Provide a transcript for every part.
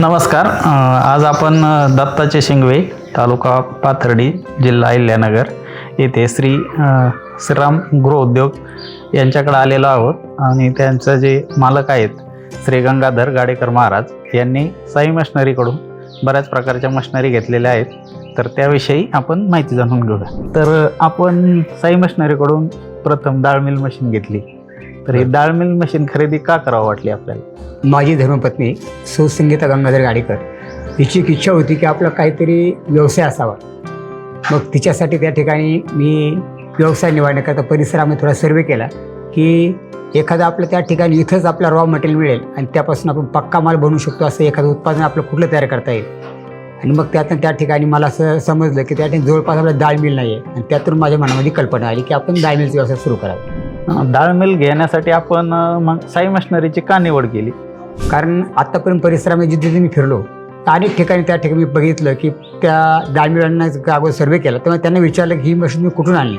नमस्कार. आज आपण दत्ताचे शिंगवे तालुका पाथर्डी जिल्हा अहिल्यानगर येथे श्री श्रीराम गृहोद्योग यांच्याकडे आलेलो आहोत. आणि त्यांचं जे मालक आहेत श्री गंगाधर गाडेकर महाराज यांनी साई मशनरीकडून बऱ्याच प्रकारच्या मशनरी घेतलेल्या आहेत. तर त्याविषयी आपण माहिती जाणून घेऊया. तर आपण साई मशनरीकडून प्रथम डाळमिल मशीन घेतली. तर ही डाळ मिल मशीन खरेदी का करावं वाटली आपल्याला? माझी धर्मपत्नी सुसंगीता गंगाधर गाडेकर एक इच्छा होती की आपला काहीतरी व्यवसाय असावा. मग तिच्यासाठी त्या ठिकाणी मी व्यवसाय निवडण्याकरता परिसरामध्ये थोडा सर्वे केला की एखादं आपलं त्या ठिकाणी इथंच आपला रॉ मटेरियल मिळेल आणि त्यापासून आपण पक्का माल बनवू शकतो असं एखादं उत्पादन आपलं कुठलं तयार करता येईल. आणि मग त्यातून त्या ठिकाणी मला असं समजलं की त्या ठिकाणी जवळपास आपलं डाळ मिल नाही आहे आणि त्यातून माझ्या मनामध्ये कल्पना आली की आपण डाळ मिलचा व्यवसाय सुरू करावा. डाळ मिल घेण्यासाठी आपण मग साई मशनरीची का निवड केली? कारण आत्तापर्यंत परिसरामध्ये जिथे जिथे मी फिरलो अनेक ठिकाणी त्या ठिकाणी मी बघितलं की त्या डाळमिळांना अगोदर सर्वे केला. तेव्हा त्यांना विचारलं की ही मशीन मी कुठून आणली?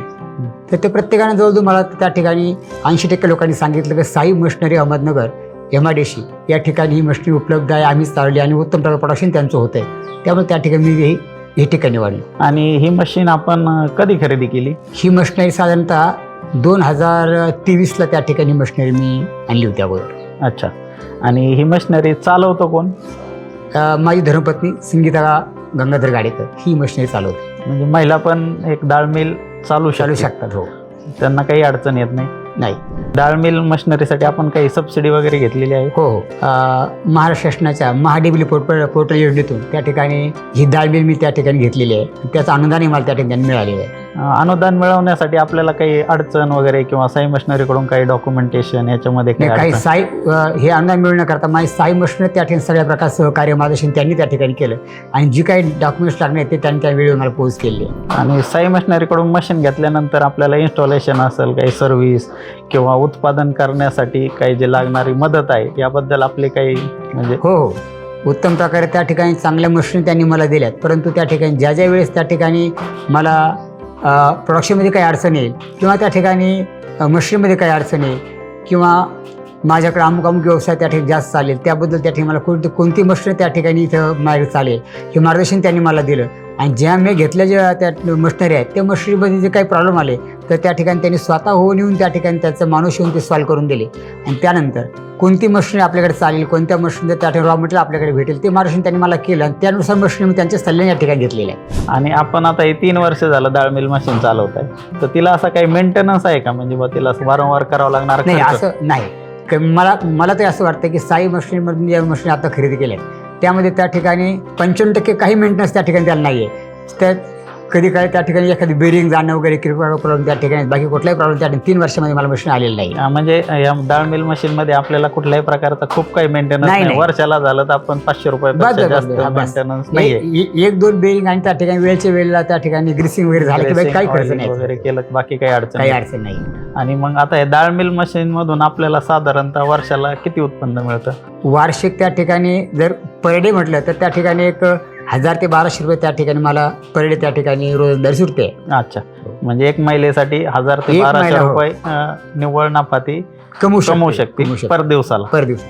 तर ते प्रत्येकाने जवळजवळ मला त्या ठिकाणी ऐंशी टक्के लोकांनी सांगितलं की Sai machinery Ahmednagar M I D C या ठिकाणी ही मशिनरी उपलब्ध आहे आम्हीच चालली आणि उत्तम प्रकार प्रोडक्शन त्यांचं होतं आहे. त्यामुळे त्या ठिकाणी मी ही ठिकाणी निवडली आणि ही मशीन आपण कधी खरेदी केली? ही मशिनरी साधारणतः दोन हजार तेवीसला त्या ठिकाणी मशिनरी मी आणली होती अगोदर. अच्छा. आणि ही मशिनरी चालवतो कोण? अ, माझी धर्मपत्नी संगीता गंगाधर गाडेकर ही मशिनरी चालवते. म्हणजे महिला पण एक डाळ मिल चालू चालू शकते. शकतात हो. त्यांना काही अडचण येत नाही. नाही. डाळ मिल मशिनरीसाठी आपण काही सबसिडी वगैरे घेतलेली आहे? हो हो. अ, महाराष्ट्र शासनाच्या महाडेबिली पोर्टल पोर्टल योजनेतून त्या ठिकाणी ही डाळबिल मी त्या ठिकाणी घेतलेली आहे. त्याचं अनुदानही मला त्या ठिकाणी मिळालेलं आहे. अनुदान मिळवण्यासाठी आपल्याला काही अडचण वगैरे किंवा साई मशिनरीकडून काही डॉक्युमेंटेशन याच्यामध्ये काही नाही, काही अडचण? साई अ, हे अनुदान मिळवण्याकरता माझी साई मशीन त्या ठिकाणी सगळ्या प्रकार सहकार्य माझ्याशी त्यांनी त्या ठिकाणी केलं. आणि जी काही डॉक्युमेंट्स लागणार आहेत ते त्यांनी त्या वेळेवर मला पोच केली. आणि साई मशिनरीकडून मशीन घेतल्यानंतर आपल्याला इन्स्टॉलेशन असेल काही सर्व्हिस किंवा उत्पादन करण्यासाठी काही जे लागणारी मदत आहे याबद्दल आपले काही म्हणजे हो हो. उत्तम प्रकारे त्या ठिकाणी चांगल्या मशीन त्यांनी मला दिल्यात. परंतु त्या ठिकाणी ज्या ज्या वेळेस त्या ठिकाणी मला प्रोडक्शनमध्ये काही अडचण येईल किंवा त्या ठिकाणी मशीनमध्ये काही अडचण येईल किंवा माझ्याकडे अमुक अमुक व्यवसाय त्या ठिकाणी जास्त चालेल. त्याबद्दल त्या ठिकाणी मला कोणती कोणती मशीन त्या ठिकाणी इथं माझ्याकडे चालेल हे मार्गदर्शन त्यांनी मला दिलं. आणि ज्या मी घेतल्या ज्या त्या मशिनरी आहेत त्या मशिनरीमध्ये जे काही प्रॉब्लेम आले तर त्या ठिकाणी त्यांनी स्वतः होऊन येऊन त्या ठिकाणी त्याचं माणूस येऊन ते सॉल्व्ह करून दिले. आणि त्यानंतर कोणती मशीन आपल्याकडे चालेल कोणत्या मशीन त्या ठिकाणी रॉ मटेरियल आपल्याकडे भेटेल ते मार्गदर्शन त्यांनी मला केलं आणि त्यानुसार मशीन मी त्यांच्या सल्ल्याने या ठिकाणी घेतलेलं आहे आणि आपण आता हे तीन वर्ष झालं डाळ मिल मशीन चालवत आहे तर तिला असा काही मेंटेनन्स आहे का? म्हणजे बा तिला असं वारंवार करावं लागणार नाही? असं नाही. क- मला मला ते असं वाटतं की साई मशीनमधून ज्या मशीन आता खरेदी केल्या आहेत त्यामध्ये त्या ठिकाणी पंच्याण्णव टक्के काही मेंटेनन्स त्या ठिकाणी त्याला नाही आहे तर कधी काय त्या ठिकाणी एखादी बेरिंग जाणं वगैरे किरकोळ प्रॉब्लेम त्या ठिकाणी बाकी कुठलाही प्रॉब्लेम त्या ठिकाणी तीन वर्षामध्ये मला मशीन आलेलं नाही म्हणजे या डाळ मिल मशीन मध्ये आपल्याला कुठल्याही प्रकारचा खूप काही मेंटेनन्स नाही, नाही नाही. वर्षाला झालं तर आपण पाचशे बस, रुपये बस, जास्त बस, बस. मेंटेनन्स नाहीये ए- ए- एक दोन बेरिंग आणि त्या ठिकाणी वेळच्या वेळेला त्या ठिकाणी ग्रिसिंग वगैरे झालं की Dressing, काही खर्च oiling नाही वगैरे केलं की बाकी काही अडचण काही नाही. अडचण नाही आणि मग आता हे डाळ मिल मशीन मधून आपल्याला साधारणतः वर्षाला किती उत्पन्न मिळतं वार्षिक त्या ठिकाणी जर पर डे म्हटलं तर त्या ठिकाणी एक हजार ते बाराशे रुपये त्या ठिकाणी मला पर डे त्या ठिकाणी रोजंदारी सुटते अच्छा म्हणजे एक महिलेसाठी हजार ते एक बाराशे महिला, हो. रुपये अं, निव्वळ नफा ती कमवू कमवू शकते. पर दिवसाला पर दिवस